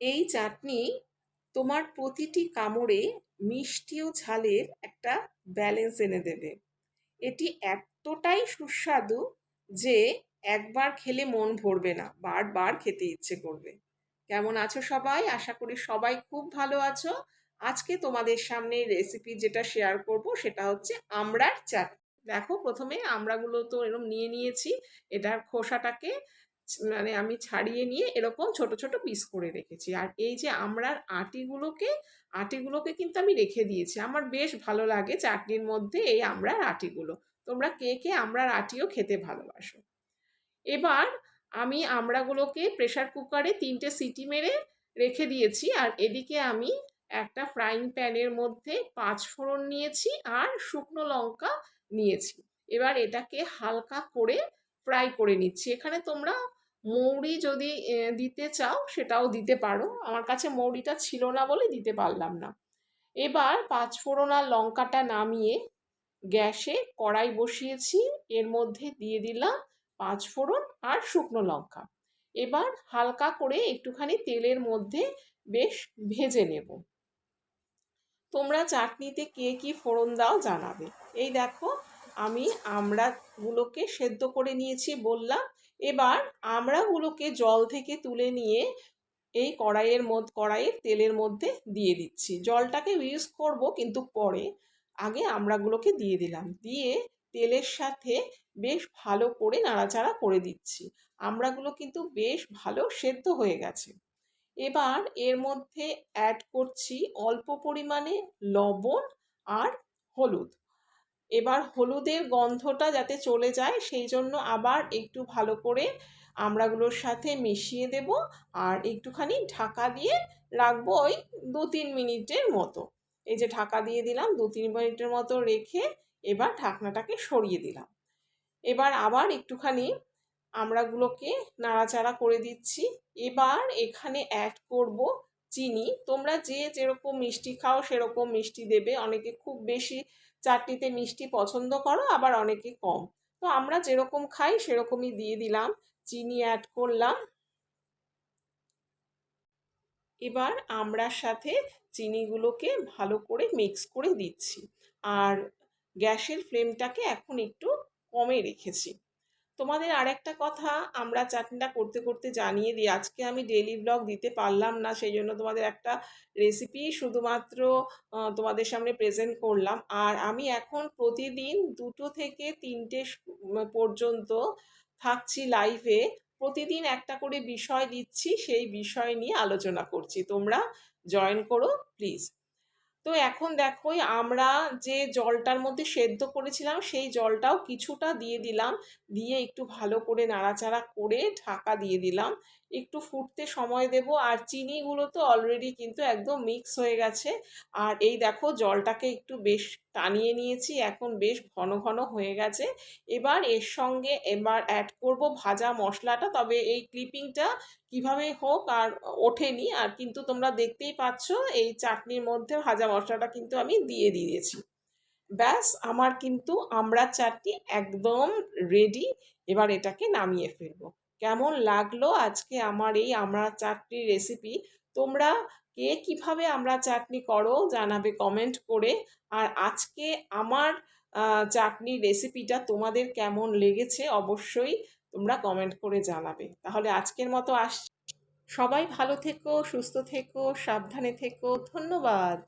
এই চাটনি তোমার প্রতিটি কামড়ে মিষ্টি ও ঝালের একটা ব্যালেন্স এনে দেবে। এটি এতটাই সুস্বাদু যে একবার খেলে মন ভরবে না, বারবার খেতে ইচ্ছে করবে। কেমন আছো সবাই? আশা করি সবাই খুব ভালো আছো। আজকে তোমাদের সামনে রেসিপি যেটা শেয়ার করব সেটা হচ্ছে আমড়ার চাটনি। দেখো প্রথমে আমড়াগুলো তো এরকম নিয়ে নিয়েছি, এটার খোসাটাকে মানে আমি ছাড়িয়ে নিয়ে এরকম ছোট ছোট পিস করে রেখেছি। আর এই যে আমড়ার আটিগুলোকে আটিগুলোকে কিন্তু আমি রেখে দিয়েছি। আমার বেশ ভালো লাগে চাটনির মধ্যে এই আমড়ার আটিগুলো। তোমরা কে কে আমড়ার আটিও খেতে ভালোবাসো। এবার আমি আমড়াগুলোকে প্রেশার কুকারে তিনটে সিটি মেরে রেখে দিয়েছি। আর এদিকে আমি একটা ফ্রাইং প্যানের মধ্যে পাঁচ ফোড়ন নিয়েছি আর শুকনো লঙ্কা নিয়েছি। এবার এটাকে হালকা করে ফ্রাই করে নিচ্ছি। এখানে তোমরা মৌরি যদি দিতে চাও সেটাও দিতে পারো। আমার কাছে মৌরিটা ছিল না বলে দিতে পারলাম না। এবার পাঁচ ফোড়ন আর লঙ্কাটা নামিয়ে গ্যাসে কড়াই বসিয়েছি। এর মধ্যে দিয়ে দিলাম পাঁচ ফোড়ন আর শুকনো লঙ্কা। এবার হালকা করে একটুখানি তেলের মধ্যে বেশ ভেজে নেব। তোমরা চাটনিতে কে কি ফোড়ন দাও জানাবে। এই দেখো, আমি আমড়াগুলোকে সেদ্ধ করে নিয়েছি বললাম। এবার আমড়াগুলোকে জল থেকে তুলে নিয়ে এই কড়াইয়ের মধ্যে কড়াইয়ের তেলের মধ্যে দিয়ে দিচ্ছি। জলটাকে ইউজ করব কিন্তু পরে। আগে আমড়াগুলোকে দিয়ে দিলাম। দিয়ে তেলের সাথে বেশ ভালো করে নাড়াচাড়া করে দিচ্ছি। আমড়াগুলো কিন্তু বেশ ভালো সেদ্ধ হয়ে গেছে। এবার এর মধ্যে অ্যাড করছি অল্প পরিমাণে লবণ আর হলুদ। এবার হলুদের গন্ধটা যাতে চলে যায়, সেই জন্য আবার একটু ভালো করে আমড়াগুলোর সাথে মিশিয়ে দেব আর একটুখানি ঢাকা দিয়ে রাখব ওই দু তিন মিনিটের মতো। এই যে ঢাকা দিয়ে দিলাম, দু তিন মিনিটের মতো রেখে এবার ঢাকনাটাকে সরিয়ে দিলাম। এবার আবার একটুখানি আমড়াগুলোকে নাড়াচাড়া করে দিচ্ছি। এবার এখানে অ্যাড করব চিনি। তোমরা যে যেরকম মিষ্টি খাও সেরকম মিষ্টি দেবে। অনেকে খুব বেশি চাটনিতে মিষ্টি পছন্দ করো, আবার অনেকে কম। তো আমরা যেরকম খাই সেরকমই দিয়ে দিলাম। চিনি অ্যাড করলাম। এবার আমড়ার সাথে চিনিগুলোকে ভালো করে মিক্স করে দিচ্ছি। আর গ্যাসের ফ্লেমটাকে এখন একটু কমে রেখেছি। তোমাদের আরেকটা কথা আমরা চাটনিটা করতে করতে জানিয়ে দিই। আজকে আমি ডেলি ব্লগ দিতে পারলাম না, সেই জন্য তোমাদের একটা রেসিপি শুধুমাত্র তোমাদের সামনে প্রেজেন্ট করলাম। আর আমি এখন প্রতিদিন দুটো থেকে তিনটে পর্যন্ত থাকছি লাইভে প্রতিদিন একটা করে বিষয় দিচ্ছি, সেই বিষয় নিয়ে আলোচনা করছি। তোমরা জয়েন করো প্লিজ তো এখন দেখো আমরা যে জলটার মধ্যে সেদ্ধ করেছিলাম, সেই জলটাও কিছুটা দিয়ে দিলাম। দিয়ে একটু ভালো করে নাড়াচাড়া করে ঢাকা দিয়ে দিলাম। একটু ফুটতে সময় দেব। আর চিনিগুলো তো অলরেডি কিন্তু একদম মিক্স হয়ে গেছে। আর এই দেখো জলটাকে একটু বেশ টানিয়ে নিয়েছি। এখন বেশ ঘন ঘন হয়ে গেছে। এবার এর সঙ্গে এবার অ্যাড করব ভাজা মশলাটা। তবে এই ক্লিপিংটা কীভাবে হোক আর ওঠেনি। আর কিন্তু তোমরা দেখতেই পাচ্ছ এই চাটনির মধ্যে ভাজা মশলাটা কিন্তু আমি দিয়ে দিয়েছি। ব্যাস, আমার কিন্তু আমরা চাটনি একদম রেডি এবার এটাকে নামিয়ে ফেলব। কেমন লাগল আজকে আমার এই আমরা চাটনির রেসিপি তোমরা কে কীভাবে আমরা চাটনি করো জানাবে কমেন্ট করে। আর আজকে আমার চাটনির রেসিপিটা তোমাদের কেমন লেগেছে অবশ্যই তোমরা কমেন্ট করে জানাবে। তাহলে আজকের মতো আস সবাই ভালো থেকো, সুস্থ থেকো, সাবধানে থেকো, ধন্যবাদ।